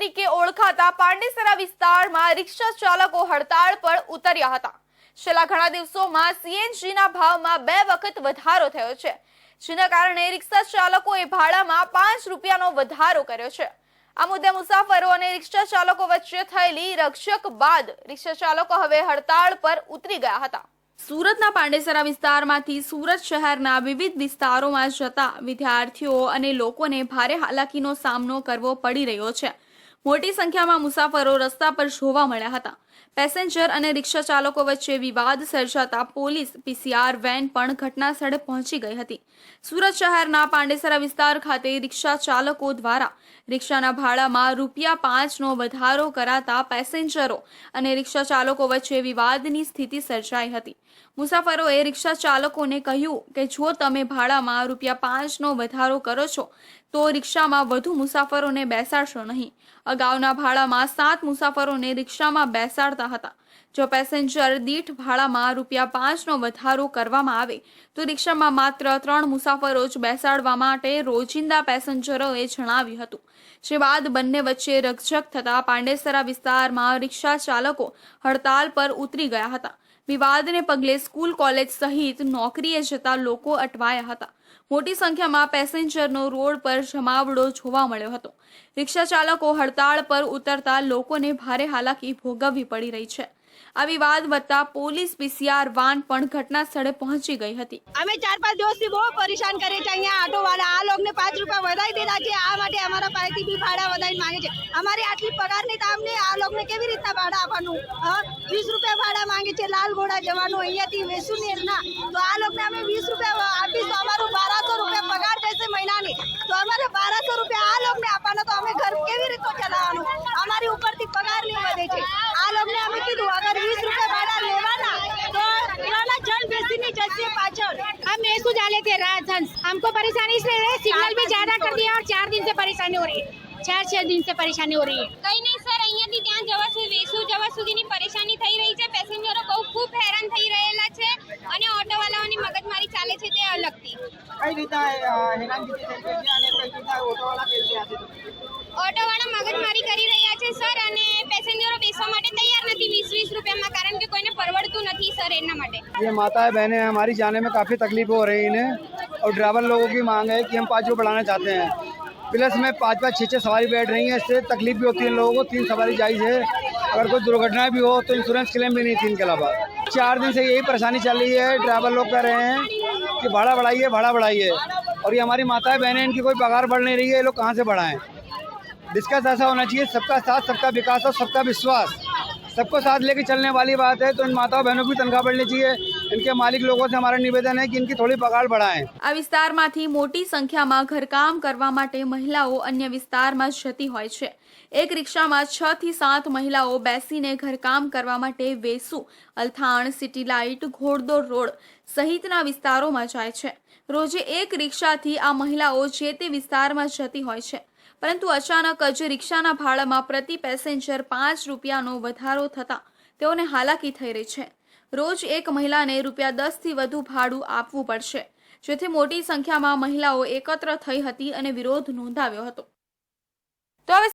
તરીકે ઓળખાતા પાંડેસરા વિસ્તારમાં રિક્ષા ચાલકો હડતાળ પર ઉતર્યા હતા. છેલ્લા ઘણા દિવસોમાં સીએનજીના ભાવમાં બે વખત વધારો થયો છે, જેના કારણે રિક્ષા ચાલકોએ ભાડામાં પાંચ રૂપિયાનો વધારો કર્યો છે. આ મુદ્દે મુસાફરો અને રિક્ષા ચાલકો વચ્ચે થયેલી રક્ષક બાદ રિક્ષા ચાલકો હવે હડતાળ પર ઉતરી ગયા હતા. સુરતના પાંડેસરા વિસ્તારમાંથી સુરત શહેરના વિવિધ વિસ્તારોમાં જતા વિદ્યાર્થીઓ અને લોકોને ભારે હાલાકીનો સામનો કરવો પડી રહ્યો છે. મોટી સંખ્યામાં મુસાફરો રસ્તા પર જોવા મળ્યા હતા. પેસેન્જર અને રિક્ષા ચાલકો વચ્ચે વિવાદ સર્જાતા પોલીસ પીસીઆર વેન પણ ઘટનાસ્થળે પહોંચી ગઈ હતી. સુરત શહેરના પાંડેસરા વિસ્તાર ખાતે રિક્ષા ચાલકો દ્વારા રિક્ષાના ભાડામાં રૂપિયા પાંચનો વધારો કરાતા પેસેન્જરો અને રિક્ષા ચાલકો વચ્ચે વિવાદની સ્થિતિ સર્જાઈ હતી. મુસાફરોએ રિક્ષા ચાલકોને કહ્યું કે, જો તમે ભાડામાં રૂપિયા પાંચનો વધારો કરો છો, તો રિક્ષામાં વધુ મુસાફરોને બેસાડશો નહીં. અગાઉના ભાડામાં સાત મુસાફરોને રિક્ષામાં બેસાડતા હતા. જો પેસેન્જર દીઠ ભાડામાં રૂપિયા પાંચનો વધારો કરવામાં આવે, તો રિક્ષામાં માત્ર ત્રણ મુસાફરો જ બેસાડવા માટે રોજિંદા પેસેન્જરોએ જણાવ્યું હતું. જે બાદ બંને વચ્ચે રકઝક થતા પાંડેસરા વિસ્તારમાં રિક્ષા ચાલકો હડતાલ પર ઉતરી ગયા હતા. વિવાદને પગલે સ્કૂલ કોલેજ સહિત નોકરીએ જતા લોકો અટવાયા હતા. મોટી સંખ્યામાં પેસેન્જરનો રોડ પર જમાવડો જોવા મળ્યો હતો. રિક્ષા ચાલકો હડતાળ પર ઉતરતા લોકોને ભારે હાલાકી ભોગવવી પડી રહી છે. આ વિવાદ વધતા પોલીસ પીસીઆર વાન પણ ઘટના સ્થળે પહોંચી ગઈ હતી. અમે ચાર પાંચ દિવસથી બહુ પરેશાન કરીએ છીએ. અહીંયા આટો વાળા આ લોકોને પાંચ રૂપિયા વધારી દીધા છે. આ માટે અમારા પાસેથી બી ભાડા વધારી માંગે છે. અમારી આટલી પગારની તો અમને આ લોકોને કેવી રીતના ભાડા આપવાનું? વીસ રૂપિયા ભાડા માંગે છે. લાલ ઘોડા જવાનું અહીંયાથી વેસુનેર ના તો આ લોકોને અમે વીસ રૂપિયા આપીશ તો અમારું બારસો રૂપિયા પગાર જશે મહિનાની તો અમારે બારસો રૂપિયા આ લોકોને આપવાના તો અમે ઘર કેવી રીતે ચલાવવાનું અમારી ઉપરથી પગાર નહીં વધે છે આ લોકોને અમે કીધું અગર વીસ રૂપિયા ભાડા લેવાના તો એવાના જણ બેસીને જશે પાછળ हम ऐसू डाले थे रात हंस हमको परेशानी इसलिए है सिग्नल भी ज्यादा कर दिया और चार दिन से परेशानी हो रही है चार छह दिन से परेशानी हो रही है કઈ નહીં સર અહીંયાથી ત્યાં જવા સુધી વેસુ જવા સુધીની પરેશાની થઈ રહી છે પેસેન્જરો બહુ ખૂબ હેરાન થઈ રહેલા છે અને ઓટોવાળાઓની મગજમારી ચાલે છે તે અલગથી કઈ રીતના અ, હેરાનગતિ થઈ રહી છે અને કઈ રીતના ઓટોવાળા કઈ રીતે આપે છે? ઓટોવાળા મગજમારી કરી રહ્યા છે સર અને પેસેન્જરો બેસવા માટે તૈયાર નથી વીસ વીસ રૂપિયામાં કારણ કે કોઈને પરવડતું નથી સર એના માટે ये माताएं बहनें हैं हमारी जाने में काफ़ी तकलीफ हो रही इन्हें और ड्राइवर लोगों की मांग है कि हम पाँच को बढ़ाना चाहते हैं प्लस में पाँच पाँच छः छः सवारी बैठ रही हैं इससे तकलीफ भी होती है इन लोगों को तीन सवारी जायज़ है अगर कोई दुर्घटना भी हो तो इंश्योरेंस क्लेम भी नहीं थी इनके अलावा चार दिन से यही परेशानी चल रही है ड्राइवर लोग कह रहे हैं कि भाड़ा बढ़ाइए भाड़ा बढ़ाइए और ये हमारी माताएं बहनें इनकी कोई पगार बढ़ नहीं रही है ये लोग कहाँ से बढ़ाएं डिस्कस ऐसा होना चाहिए सबका साथ सबका विकास और सबका विश्वास सबको साथ लेके चलने वाली बात है तो इन माताओं बहनों की तनख्वाह बढ़नी चाहिए इनके मालिक लोगों से हमारा निवेदन है कि इनकी थोड़ी पगार बढ़ाएं આ વિસ્તારમાંથી મોટી સંખ્યામાં ઘરકામ કરવા માટે મહિલાઓ અન્ય વિસ્તારમાં જતી હોય છે એક રિક્ષામાં છ થી સાત મહિલાઓ બેસીને ઘરકામ કરવા માટે Vesu Althan city light Ghoddod road સહિતના વિસ્તારોમાં જાય છે રોજે એક રિક્ષાથી આ મહિલાઓ જે તે વિસ્તારમાં જતી હોય છે પરંતુ અચાનક જ રિક્ષાના ભાડામાં પ્રતિ પેસેન્જર પાંચ રૂપિયાનો વધારો થતાં તેઓને હાલાકી થઈ રહી છે. રોજ એક મહિલાને રૂપિયા દસથી વધુ ભાડું આપવું પડશે, જેથી મોટી સંખ્યામાં મહિલાઓ એકત્ર થઈ હતી અને વિરોધ નોંધાવ્યો હતો. તો હવે